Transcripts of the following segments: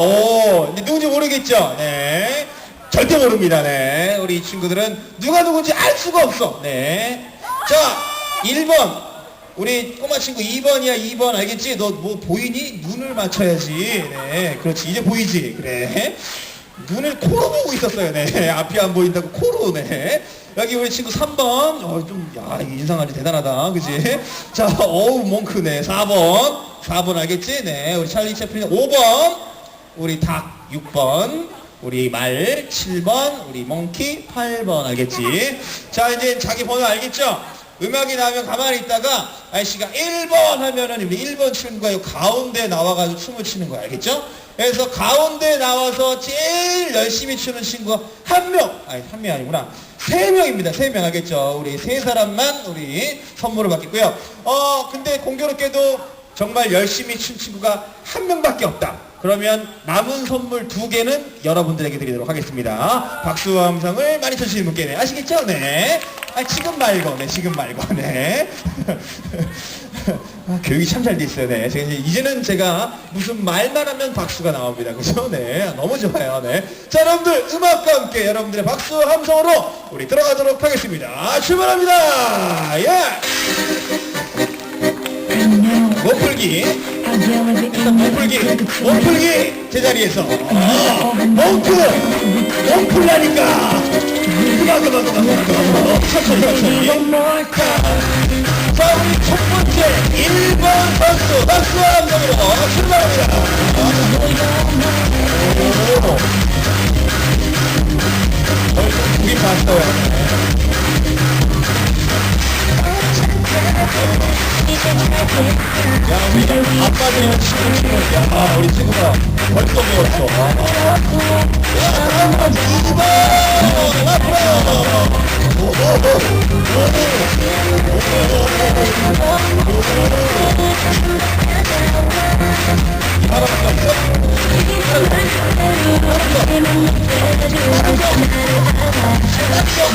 오, 누군지 모르겠죠? 네. 절대 모릅니다. 네. 우리 이 친구들은 누가 누군지 알 수가 없어. 네. 자, 1번. 우리 꼬마 친구 2번이야, 2번. 알겠지? 너 뭐 보이니? 눈을 맞춰야지. 네. 그렇지. 이제 보이지? 그래. 눈을 코로 보고 있었어요. 네. 앞이 안 보인다고 코로. 네. 여기 우리 친구 3번. 어, 좀, 야, 이게 인상 아주 대단하다. 그지? 자, 어우, 몽크. 네. 4번. 4번 알겠지? 네. 우리 찰리 채플린 5번. 우리 닭 6번, 우리 말 7번, 우리 몽키 8번 알겠지? 자 이제 자기 번호 알겠죠? 음악이 나오면 가만히 있다가 아저씨가 1번 하면은 우리 1번 친구가 요 가운데 나와가지고 춤을 추는 거야 알겠죠? 그래서 가운데 나와서 제일 열심히 추는 친구가 한 명, 아니 한 명이 아니구나 세 명입니다. 세 명 알겠죠? 우리 세 사람만 우리 선물을 받겠고요. 어 근데 공교롭게도 정말 열심히 춘 친구가 한 명밖에 없다. 그러면 남은 선물 두 개는 여러분들에게 드리도록 하겠습니다. 박수와 함성을 많이 쳐주시는 분께 네, 아시겠죠? 네. 아, 지금 말고, 네, 지금 말고, 네. 아, 교육이 참 잘 돼 있어요. 네. 제가 이제 이제는 제가 무슨 말만 하면 박수가 나옵니다. 그죠? 네. 너무 좋아요. 네. 자, 여러분들, 음악과 함께 여러분들의 박수와 함성으로 우리 들어가도록 하겠습니다. 출발합니다. 예! 몸풀기. 몸풀기, 몸풀기 제자리에서. 어, 몽크, 몽풀라니까. 그만 그만 그만 그만 그만 천천히 천천히. 자 우리 첫 번째 1번 선수. 박수와 함성으로 출발합니다. 오. 어, 우리 봤어요 아빠들이랑 야 우리 친구가 벌써 배웠어 야 그럼 2번 앞으로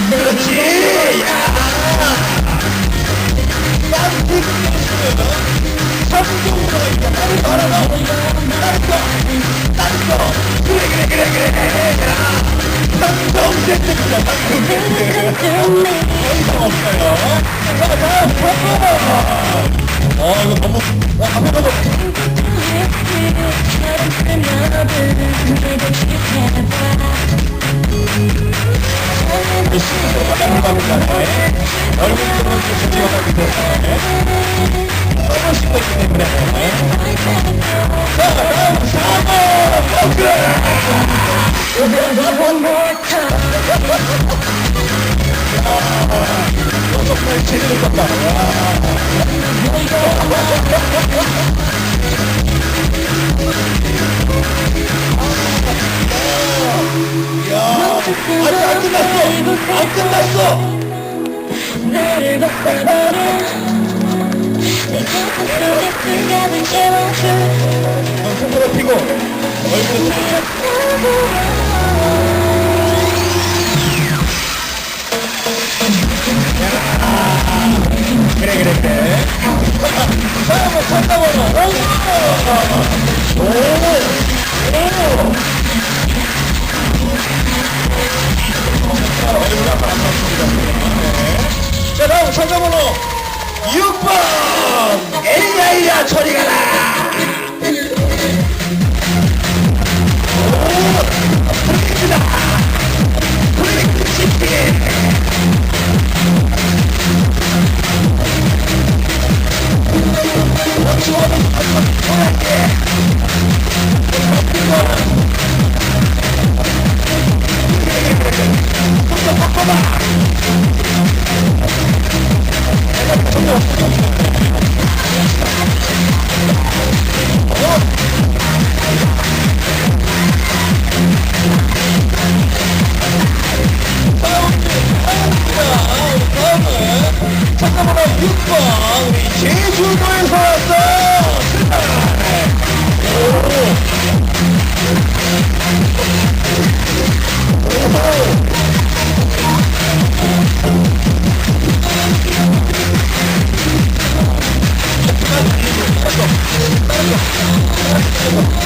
그렇지 야 어 이거 너무 와 앞에 너 바닥을 밟을까네 얼굴 보면 좀 지워가기 때문에 너무 있기 때문에 자 다음 4번 너 정말 제대로 떴다 안 끝났어. 나를 바꿔버려 내 가슴 속에 제목줄. 넌 손으로 피고. 얼굴 그래 그래 그래. 자 한번 찾아보라 자 에이 번 우리 제주도에서 왔어 Oh.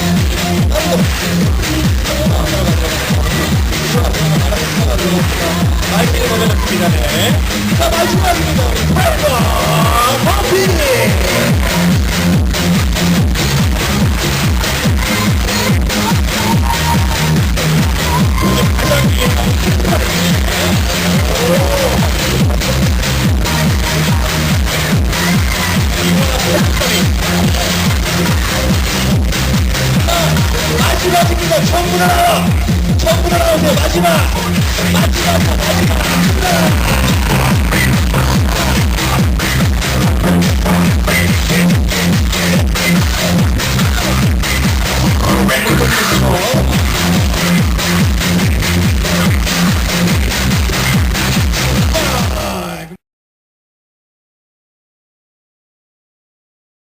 전부 다 나와. 전부 다 나오세요. 마지막. 마지막, 마지막.